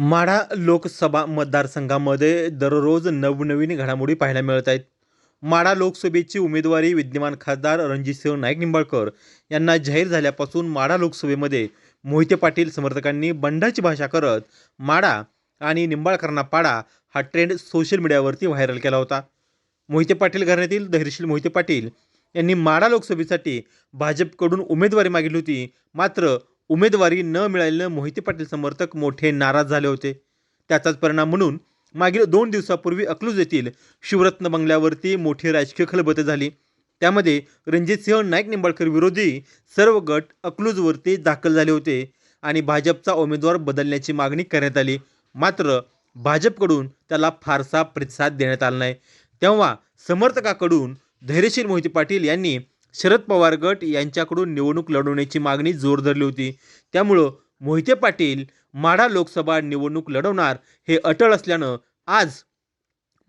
माढा लोकसभा मतदारसंघामध्ये दररोज नवनवीन घडामोडी पाहायला मिळत आहेत. माढा लोकसभेची उमेदवारी विद्यमान खासदार रणजितसिंह नाईक निंबाळकर यांना जाहीर झाल्यापासून माढा लोकसभेमध्ये मोहिते पाटील समर्थकांनी बंडाची भाषा करत माढा आणि निंबाळकरांना पाडा हा ट्रेंड सोशल मीडियावरती व्हायरल केला होता. मोहिते पाटील घराण्यातील धैर्यशील मोहिते पाटील यांनी माढा लोकसभेसाठी भाजपकडून उमेदवारी मागितली होती. मात्र उमेदवारी न मिळाल्यानं मोहिते पाटील समर्थक मोठे नाराज झाले होते. त्याचाच परिणाम म्हणून मागील दोन दिवसापूर्वी अकलूज येथील शिवरत्न बंगल्यावरती मोठी राजकीय खलबते झाली. त्यामध्ये रणजितसिंह नाईक निंबाळकर विरोधी सर्व गट अकलूजवरती दाखल झाले होते आणि भाजपचा उमेदवार बदलण्याची मागणी करण्यात आली. मात्र भाजपकडून त्याला फारसा प्रतिसाद देण्यात आला नाही. तेव्हा समर्थकाकडून धैर्यशील मोहिते पाटील यांनी शरद पवार गट यांच्याकडून निवडणूक लढवण्याची मागणी जोर धरली होती. त्यामुळं मोहिते पाटील माढा लोकसभा निवडणूक लढवणार हे अटळ असल्यानं आज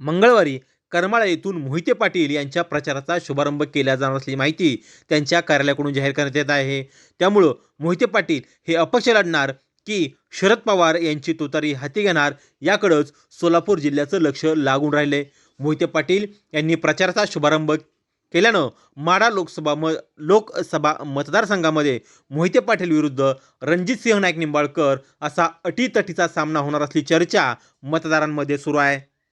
मंगळवारी करमाळा येथून मोहिते पाटील यांच्या प्रचाराचा शुभारंभ केला जाणार असल्याची माहिती त्यांच्या कार्यालयाकडून जाहीर करण्यात येत आहे. त्यामुळं मोहिते पाटील हे अपक्ष लढणार की शरद पवार यांची तुतारी हाती घेणार याकडंच सोलापूर जिल्ह्याचं लक्ष लागून राहिले मोहिते पाटील यांनी प्रचाराचा शुभारंभ केल्यानं माडा लोकसभा म लोकसभा मतदारसंघामध्ये मोहिते पाटील विरुद्ध रणजितसिंह नाईक निंबाळकर असा अटीतटीचा सामना होणार असली चर्चा मतदारांमध्ये सुरू आहे.